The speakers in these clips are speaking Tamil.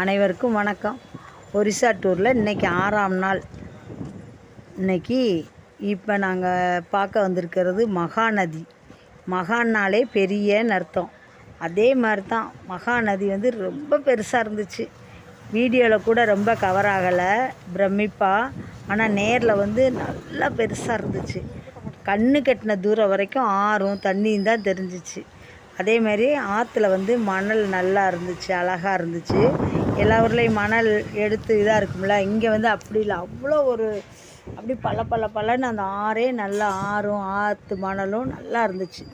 அனைவருக்கும் வணக்கம். ஒரிசா டூரில் இன்றைக்கி ஆறாம் நாள். இன்னைக்கு இப்போ நாங்கள் பார்க்க வந்திருக்கிறது மகாநதி. மகான்னாலே பெரியன்னு அர்த்தம். அதே மாதிரி தான் மகாநதி வந்து ரொம்ப பெருசாக இருந்துச்சு. வீடியோவில் கூட ரொம்ப கவர் ஆகலை பிரமிப்பாக ஆனால் நேரில் வந்து நல்லா பெருசாக இருந்துச்சு. கண்ணு கட்டின தூரம் வரைக்கும் ஆறும் தண்ணியும் தான் தெரிஞ்சிச்சு. அதே மாதிரி ஆற்றுல வந்து மணல் நல்லா இருந்துச்சு அழகாக இருந்துச்சு. எல்லா ஊர்லேயும் மணல் எடுத்து இதாக இருக்கும்ல இங்கே வந்து அப்படி இல்லை. அவ்வளோ ஒரு அப்படி பல பல பலன்னு அந்த ஆறே நல்லா ஆறும் ஆற்று மணலும் நல்லா இருந்துச்சு.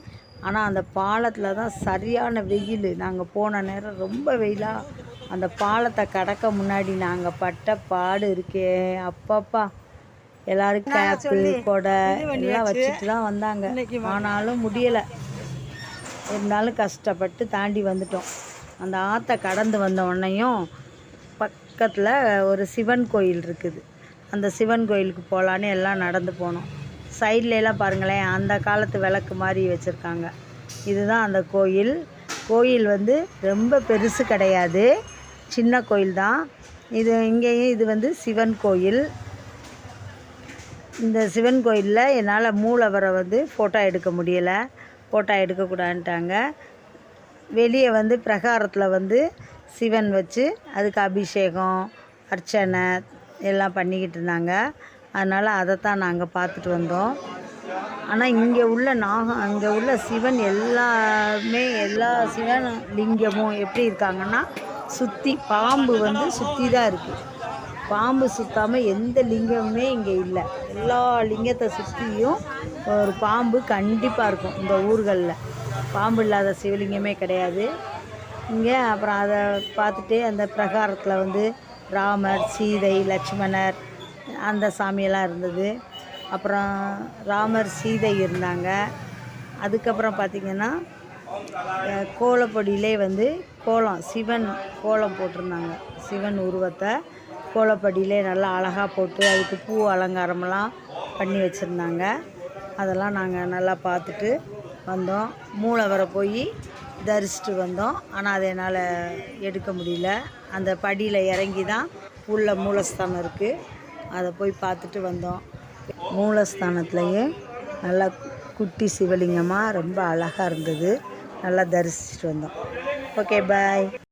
ஆனால் அந்த பாலத்தில் தான் சரியான வெயில். நாங்கள் போன நேரம் ரொம்ப வெயிலாக அந்த பாலத்தை கடக்க முன்னாடி நாங்கள் பட்ட பாடு இருக்கே அப்பப்பா. எல்லாரும் கேப்பு கொடை எல்லாம் வச்சுட்டு தான் வந்தாங்க. ஆனாலும் முடியலை. இருந்தாலும் கஷ்டப்பட்டு தாண்டி வந்துட்டோம். அந்த ஆற்றை கடந்து வந்த உடனேயும் பக்கத்தில் ஒரு சிவன் கோயில் இருக்குது. அந்த சிவன் கோயிலுக்கு போகலான்னு எல்லாம் நடந்து போனோம். சைட்லலாம் பாருங்களேன் அந்த காலத்து விளக்கு மாதிரி வச்சுருக்காங்க. இதுதான் அந்த கோயில். கோயில் வந்து ரொம்ப பெருசு கிடையாது. சின்ன கோயில் தான். இது இங்கேயும் இது வந்து சிவன் கோயில். இந்த சிவன் கோயிலில் என்னால் மூலவரை வந்து ஃபோட்டோ எடுக்க முடியலை. ஃபோட்டோ எடுக்கக்கூடாதுன்ட்டாங்க. வெளியே வந்து பிரகாரத்தில் வந்து சிவன் வச்சு அதுக்கு அபிஷேகம் அர்ச்சனை எல்லாம் பண்ணிக்கிட்டு இருந்தாங்க. அதனால் அதைத்தான் நாங்கள் பார்த்துட்டு வந்தோம். ஆனால் இங்கே உள்ள நாகம் அங்கே உள்ள சிவன் எல்லாமே எல்லா சிவன் லிங்கமும் எப்படி இருக்காங்கன்னா சுற்றி பாம்பு வந்து சுற்றி தான் இருக்குது பாம்பு சுற்றாமல் எந்த லிங்கமுமே இங்கே இல்லை. எல்லா லிங்கத்தை சுற்றியும் ஒரு பாம்பு கண்டிப்பாக இருக்கும் இந்த ஊர்களில். பாம்பு இல்லாத சிவலிங்கமே கிடையாது. இங்கே அப்புறம் அதை பார்த்துட்டு அந்த பிரகாரத்தில் வந்து ராமர் சீதை லட்சுமணர் அந்த சாமியெல்லாம் இருந்தது. அப்புறம் ராமர் சீதை இருந்தாங்க. அதுக்கப்புறம் பார்த்திங்கன்னா கோலப்பொடியிலே வந்து கோலம் சிவன் கோலம் போட்டிருந்தாங்க. சிவன் உருவத்தை. கோலப்படியிலே நல்லா அழகாக போட்டு அதுக்கு பூ அலங்காரமெல்லாம் பண்ணி வச்சுருந்தாங்க. அதெல்லாம் நாங்கள் நல்லா பார்த்துட்டு வந்தோம். மூலவரை போய் தரிசிட்டு வந்தோம். ஆனால் அதை என்னால் எடுக்க முடியல. அந்த படியில் இறங்கி தான் உள்ள மூலஸ்தானம் இருக்குது அதை போய் பார்த்துட்டு வந்தோம். மூலஸ்தானத்துலேயே நல்லா குட்டி சிவலிங்கமாக ரொம்ப அழகாக இருந்தது. நல்லா தரிசிச்சுட்டு வந்தோம். Okay bye